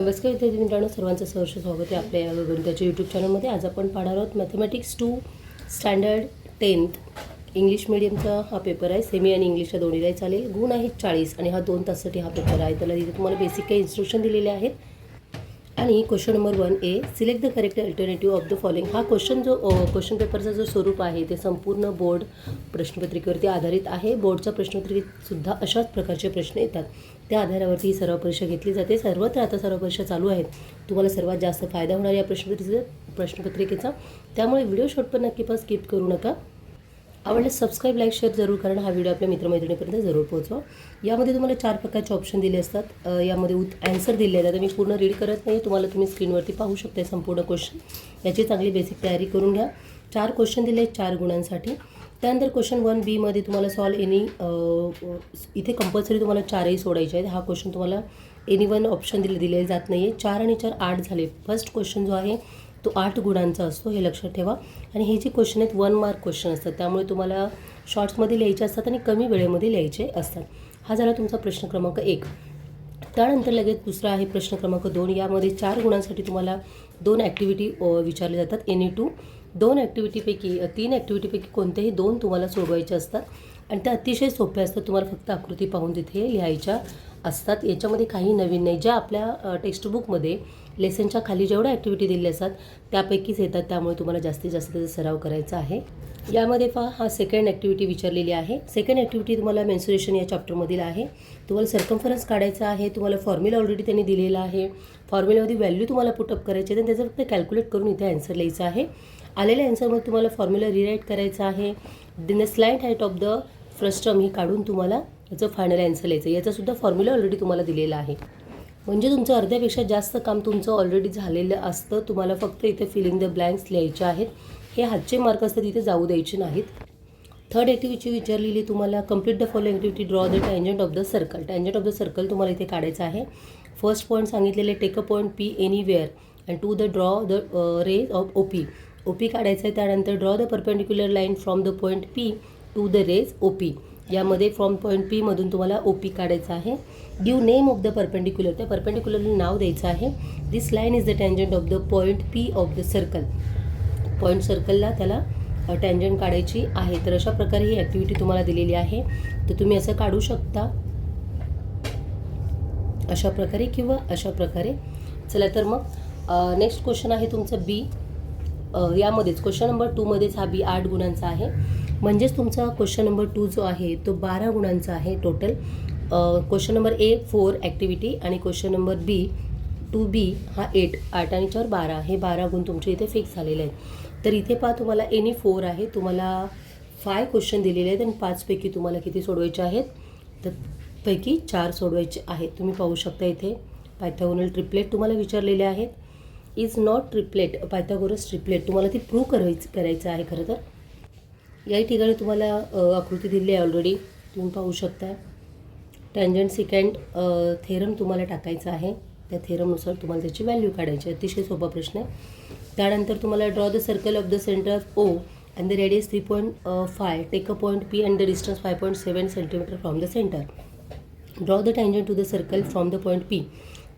नमस्कार विद्यार्थी मित्रांनो सर्वांचं सहर्ष स्वागत आहे आपल्या या गणिताच्या यूट्यूब चॅनलमध्ये आज आपण पाहणार आहोत mathematics two standard tenth English मिडियमचा हा पेपर आहे. सेमी आणि इंग्लिशच्या दोन्हीलाही चालेल. गुण आहेत चाळीस आणि हा दोन तासासाठी हा पेपर आहे. त्याला तिथे तुम्हाला बेसिक काही इन्स्ट्रक्शन दिलेले आहेत. आणि question number one A select the correct alternative of the following हा क्वेश्चन जो क्वेश्चन पेपरचा जो स्वरूप आहे ते संपूर्ण बोर्ड प्रश्नपत्रिकेवरती आधारित आहे. बोर्डच्या प्रश्नपत्रिकेत सुद्धा अशाच प्रकारचे प्रश्न येतात. त्या आधारावरती ही सर्व परीक्षा घेतली जाते. सर्वत्र आता सर्व परीक्षा चालू आहेत. तुम्हाला सर्वात जास्त फायदा होणार या प्रश्नपत्रिकेचा प्रश्नपत्रिकेचा. त्यामुळे व्हिडिओ शॉट पण नक्की पण स्किप करू नका. आवडल्यास सबस्क्राईब लाईक शेअर जरूर कारण हा व्हिडिओ आपल्या मित्रमैत्रिणीपर्यंत जरूर पोहोचवा. यामध्ये तुम्हाला चार प्रकारचे ऑप्शन दिले असतात. यामध्ये उत ॲन्सर दिले आहेत. आता मी पूर्ण रीड करत नाही. तुम्हाला तुम्ही स्क्रीनवरती पाहू शकता संपूर्ण क्वेश्चन याची चांगली बेसिक तयारी करून घ्या. चार क्वेश्चन दिले आहेत चार गुणांसाठी. त्यानंतर क्वेश्चन वन बीमध्ये तुम्हाला सॉल्व एनी इथे कंपल्सरी तुम्हाला चारही सोडायचे आहेत. हा क्वेश्चन तुम्हाला एनी वन ऑप्शन दिले दिले जात नाही आहे चार आणि चार आठ झाले. फर्स्ट क्वेश्चन जो आहे तो आठ गुणांचा असतो हे लक्षात ठेवा. आणि हे जे क्वेश्चन आहेत वन मार्क क्वेश्चन असतात. त्यामुळे तुम्हाला शॉर्ट्समध्ये लिहायचे असतात आणि कमी वेळेमध्ये लिहायचे असतात. हा झाला तुमचा प्रश्न क्रमांक एक. त्यानंतर लगेच दुसरा आहे प्रश्न क्रमांक दोन. यामध्ये चार गुणांसाठी तुम्हाला दोन ॲक्टिव्हिटी विचारल्या जातात. एनी टू दोन ॲक्टिव्हिटीपैकी तीन ॲक्टिव्हिटीपैकी कोणत्याही दोन तुम्हाला सोडवायचे असतात. आणि त्या अतिशय सोप्या असतात. तुम्हाला फक्त आकृती पाहून तिथे लिहायच्या असतात. याच्यामध्ये काही नवीन नाही. ज्या आपल्या टेक्स्टबुकमध्ये लेसनच्या खाली जेवढ्या ॲक्टिव्हिटी दिलेल्या असतात त्यापैकीच येतात. त्यामुळे तुम्हाला जास्तीत जास्त त्याचा सराव करायचा आहे. यामध्ये पहा हा सेकंड ॲक्टिव्हिटी विचारलेली आहे. सेकंड ॲक्टिव्हिटी तुम्हाला मेन्सुरेशन या चॅप्टरमधील आहे. तुम्हाला सर्कम्फरन्स काढायचा आहे. तुम्हाला फॉर्म्युला ऑलरेडी त्यांनी दिलेला आहे. फॉर्म्युलामध्ये व्हॅल्यू तुम्हाला पुटअप करायची आहे. आणि त्याचं फक्त कॅल्क्युलेट करून इथे आन्सर लिहायचं आहे. आलेल्या आन्सरमध्ये तुम्हाला फॉर्म्युला रिराईट करायचा आहे. Then the slant height of the frustum ही काढून तुम्हाला याचं फायनल आन्सर लिहायचं याचासुद्धा फॉर्म्युला ऑलरेडी तुम्हाला दिलेला आहे. म्हणजे तुमचं अर्ध्यापेक्षा जास्त काम तुमचं ऑलरेडी झालेलं असतं. तुम्हाला फक्त इथे फिलिंग द ब्लँक्स लिहायचे आहेत. हे हातचे मार्क असतात इथे जाऊ द्यायचे नाहीत. थर्ड ॲक्टिव्हिटी विचारलेली तुम्हाला complete the follow activity draw the tangent of the circle tangent of the circle तुम्हाला इथे काढायचं आहे. फर्स्ट पॉईंट सांगितलेले take a point P anywhere and to the draw the rays of O P O P काढायचं आहे त्यानंतर draw the perpendicular line from the point P to the rays O P यामध्ये from point पीमधून तुम्हाला O P काढायचं आहे. Give name of the perpendicular त्या परपेंडिक्युलरला नाव द्यायचं आहे. This line is the tangent of the point P of the circle point सर्कलला त्याला टँजंट काढायची आहे. तर अशा प्रकारे ही ॲक्टिव्हिटी तुम्हाला दिलेली आहे. तर तुम्ही असं काढू शकता. अशा प्रकारे किंवा अशा प्रकारे. चला तर मग नेक्स्ट क्वेश्चन आहे तुमचं बी यामध्येच. क्वेश्चन नंबर टूमध्येच हा बी आठ गुणांचा आहे. म्हणजेच तुमचा क्वेश्चन नंबर टू जो आहे तो बारा गुणांचा आहे total question number A four activity आणि question number B two B हा एट आठ आणि चार बारा. हे बारा गुण तुमचे इथे फिक्स झालेले आहेत. तर इथे पहा तुम्हाला एनी फोर आहे तुम्हाला फाय क्वेश्चन दिलेले आहेत आणि पाचपैकी तुम्हाला किती सोडवायचे आहेत? तर पैकी चार सोडवायचे आहेत. तुम्ही पाहू शकता इथे पायथागोनल ट्रिपलेट तुम्हाला विचारलेले आहेत. Is not triplet Pythagoras triplet तुम्हाला ती प्रूव्ह करायचं करायचं आहे खरं तर. याही ठिकाणी तुम्हाला आकृती दिली आहे ऑलरेडी तुम्ही पाहू शकता टँजंट सिकँड थेरम तुम्हाला टाकायचा आहे. त्या थेरमनुसार तुम्हाला त्याची व्हॅल्यू काढायची आहे. अतिशय सोपा प्रश्न आहे. त्यानंतर तुम्हाला draw the circle of the centre of O and the radius three point five take a point P and the distance five point seven centimetre from the centre draw the tangent to the circle from the point P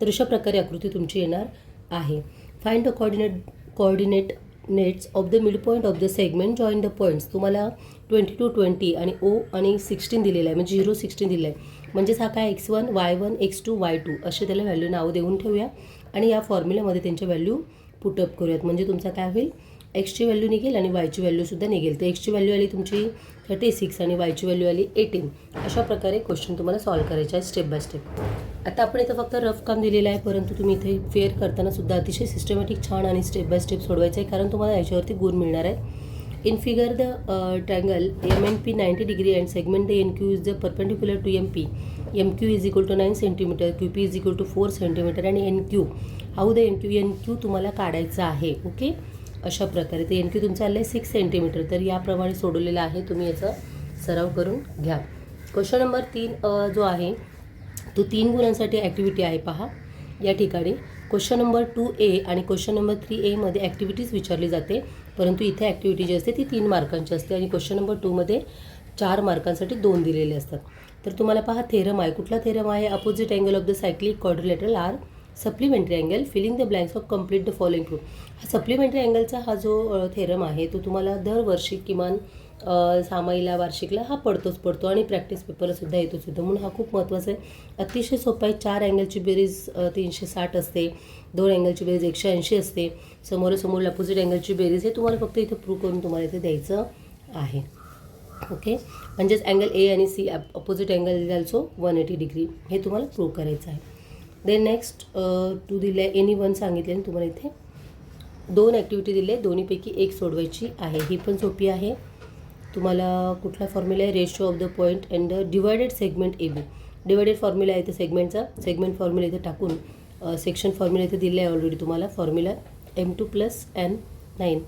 तर अशा प्रकारे आकृती तुमची येणार आहे. Find the coordinate coordinates of the mid point of the segment join the points तुम्हाला twenty two twenty आणि ओ आणि सिक्स्टीन दिलेलं आहे. म्हणजे झिरो सिक्स्टीन दिलं आहे. म्हणजेच हा काय X one Y one X two Y two असे त्याला व्हॅल्यू नाव देऊन ठेवूया. आणि या फॉर्म्युल्यामध्ये त्यांच्या व्हॅल्यू पुटअप करूयात. म्हणजे तुमचा काय होईल? एक्सची व्हॅल्यू निघेल आणि वायची व्हॅल्यूसुद्धा निघेल. तर एक्सची व्हॅल्यू आली तुमची थर्टी सिक्स आणि वायची व्हॅल्यू आली एटीन अशा प्रकारे क्वेश्चन तुम्हाला सॉल्व करायचे आहे स्टेप बाय स्टेप आता आपण इथं फक्त रफ काम दिलेलं आहे परंतु तुम्ही इथे फेअर करताना सुद्धा अतिशय सिस्टमॅटिक छान आणि स्टेप बाय स्टेप सोडवायचं आहे कारण तुम्हाला याच्यावरती गुण मिळणार आहे. In figure the triangle M N P ninety degree and segment the N Q is the perpendicular to M P M Q is equal to nine centimetre Q P is equal to four centimetre आणि N Q how the N Q N Q तुम्हाला काढायचं आहे okay अशा प्रकारे. ते N Q तुमचं आलं आहे सिक्स सेंटीमीटर तर याप्रमाणे सोडवलेलं आहे तुम्ही याचा सराव करून घ्या. क्वेश्चन नंबर तीन जो आहे तो तीन गुणांसाठी ॲक्टिव्हिटी आहे पहा. या ठिकाणी क्वेश्चन नंबर टू ए आणि क्वेश्चन नंबर थ्री एमध्ये ॲक्टिव्हिटीज विचारली जाते. परंतु इथे ॲक्टिव्हिटी जी असते ती तीन मार्कांची असते आणि क्वेश्चन नंबर टूमध्ये चार मार्कांसाठी दोन दिलेले असतात. तर तुम्हाला पहा थेरम आहे. कुठला थेरम आहे? Opposite angle of the cyclic quadrilateral are supplementary angle filling the blanks of complete the following proof हा सप्लिमेंटरी अँगलचा हा जो थेरम आहे तो तुम्हाला दरवर्षी किमान सामाईला वार्षिकला हा पडतोच पडतो आणि प्रॅक्टिस पेपरसुद्धा येतो. सुद्धा म्हणून हा खूप महत्त्वाचा आहे. अतिशय सोपा आहे. चार अँगलची बेरीज तीनशे साठ असते. दोन अँगलची बेरीज एकशे ऐंशी असते. समोरासमोर अपोजिट अँगलची बेरीज हे तुम्हाला फक्त इथे प्रूव्ह करून तुम्हाला इथे द्यायचं आहे. ओके? म्हणजेच अँगल ए आणि C opposite angle also one eighty degree हे तुम्हाला प्रूव्ह करायचं आहे. देन नेक्स्ट टू दिले एनी वन सांगितले तुम्हाला इथे दोन ॲक्टिव्हिटी दिले दोन्हीपैकी एक सोडवायची आहे. ही पण सोपी आहे. तुम्हाला कुठला फॉर्म्युला आहे? Ratio of the point and divided segment A B divided formula आहे इथे सेगमेंटचा सेगमेंट फॉर्म्युला इथे टाकून सेक्शन फॉर्म्युला इथे दिले आहे ऑलरेडी तुम्हाला. Formula M two plus N nine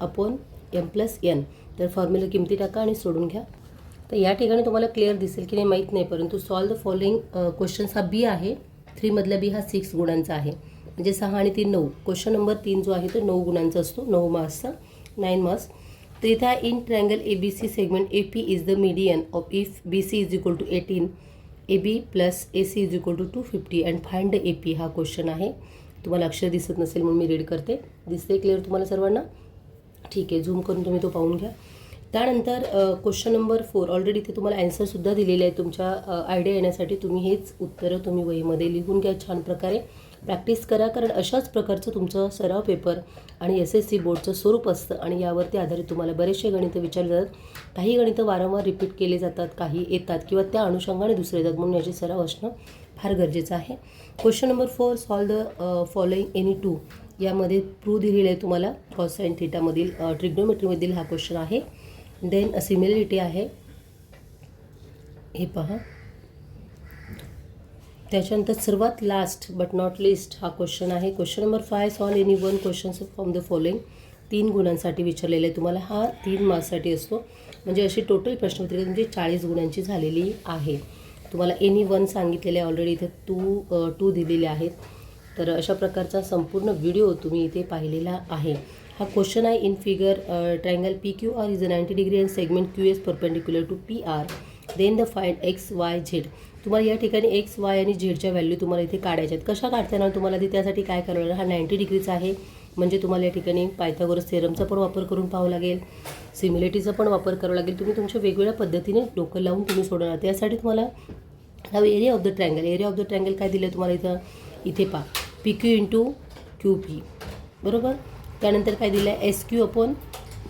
upon M plus N तर फॉर्म्युला किमती टाका आणि सोडून घ्या. तर या ठिकाणी तुम्हाला क्लिअर दिसेल की नाही माहीत नाही परंतु सॉल्व द फॉलोइंग क्वेश्चन्स हा बी आहे. थ्रीमधला बी हा सिक्स गुणांचा आहे. म्हणजे सहा आणि तीन नऊ. क्वेश्चन नंबर तीन जो आहे तो नऊ गुणांचा असतो. नऊ मार्क्सचा नाईन मार्क्स तर इथे in triangle A B C segment A P is the median of if B C is equal to eighteen A B plus A C is equal to two fifty and find A P हा question आहे. तुम्हाला अक्षर दिसत नसेल म्हणून me read करते. दिसते clear तुम्हाला सर्वांना? ठीक आहे झूम करून तुम्ही तो पाहून घ्या. त्यानंतर क्वेश्चन नंबर फोर ऑलरेडी इथे तुम्हाला ॲन्सरसुद्धा दिलेले आहे तुमच्या आयडिया येण्यासाठी. तुम्ही हेच उत्तरं तुम्ही वहीमध्ये लिहून घ्या छान प्रकारे. प्रॅक्टिस करा कारण अशाच प्रकारचं तुमचं सराव पेपर आणि एस एस सी बोर्डचं स्वरूप असतं आणि यावरती आधारित तुम्हाला बरेचसे गणितं विचारले जातात. काही गणितं वारंवार रिपीट केले जातात काही येतात किंवा त्या अनुषंगाने दुसरे येतात. म्हणून याची सराव असणं फार गरजेचं आहे. Question number four solve the following any two यामध्ये प्रू दिलेलं आहे तुम्हाला. कॉस अँड थिटामधील ट्रिग्नोमेट्रीमधील हा क्वेश्चन आहे. देन सिमिलिटी आहे. हे पहा. त्याच्यानंतर सर्वात लास्ट बट नॉट लिस्ट हा क्वेश्चन आहे. Question number five solve any one questions from the following तीन गुणांसाठी विचारलेला आहे. तुम्हाला हा तीन मार्क्ससाठी असतो. म्हणजे अशी टोटल प्रश्नपत्रिका तुमची चाळीस गुणांची झालेली आहे. तुम्हाला एनी वन सांगितलेले आहे ऑलरेडी इथे टू टू दिलेले आहेत. तर अशा प्रकारचा संपूर्ण व्हिडिओ तुम्ही इथे पाहिलेला आहे. हा क्वेश्चन आहे in figure triangle P Q R is a ninety degree and segment Q S perpendicular to P R then the find X Y Z तुम्हाला या ठिकाणी एक्स वाय आणि झेडच्या व्हॅल्यू तुम्हाला इथे काढायच्या आहेत कशा काढता येणार तुम्हाला ते त्यासाठी काय करावं लागेल हा नाईन्टी डिग्रीचा आहे. म्हणजे तुम्हाला या ठिकाणी पायथागोरस सेरमचा पण वापर करून पाहावं लागेल. सिमिलिटीचा पण वापर करावा लागेल. तुम्ही तुमच्या वेगवेगळ्या पद्धतीने डोकं लावून तुम्ही सोडवणार त्यासाठी तुम्हाला हा area of the triangle area of the triangle काय दिलं तुम्हाला इथं? इथे पा P Q into Q P बरोबर? त्यानंतर काय दिलं आहे S Q upon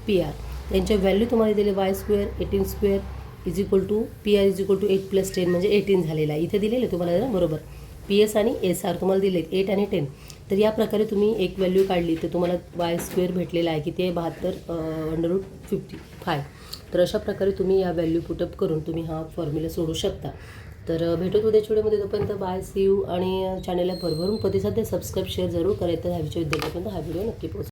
P R त्यांच्या व्हॅल्यू तुम्हाला दिले Y square eighteen square is equal to P R is equal to eight plus ten म्हणजे एटीन झालेला. आहे इथे दिलेलं आहे तुम्हाला ना? बरोबर. पी एस आणि एस आर तुम्हाला दिले एट आणि टेन तर या प्रकारे तुम्ही एक व्हॅल्यू काढली तर तुम्हाला वाय स्क्वेअर भेटलेला आहे की ते बहात्तर अंडर फिफ्टी फाय तर अशा प्रकारे तुम्ही या व्हॅल्यू पुटअप करून तुम्ही हा फॉर्म्युला सोडू शकता. तर भेटत उद्याच्या व्हिडिओमध्ये तोपर्यंत बाय सी यू आणि चॅनलला भरभरून प्रतिसाद द्या. सबस्क्राईब शेअर जरूर करायचं दहावीच्या विद्यार्थ्यापर्यंत हा व्हिडिओ नक्की पोहोच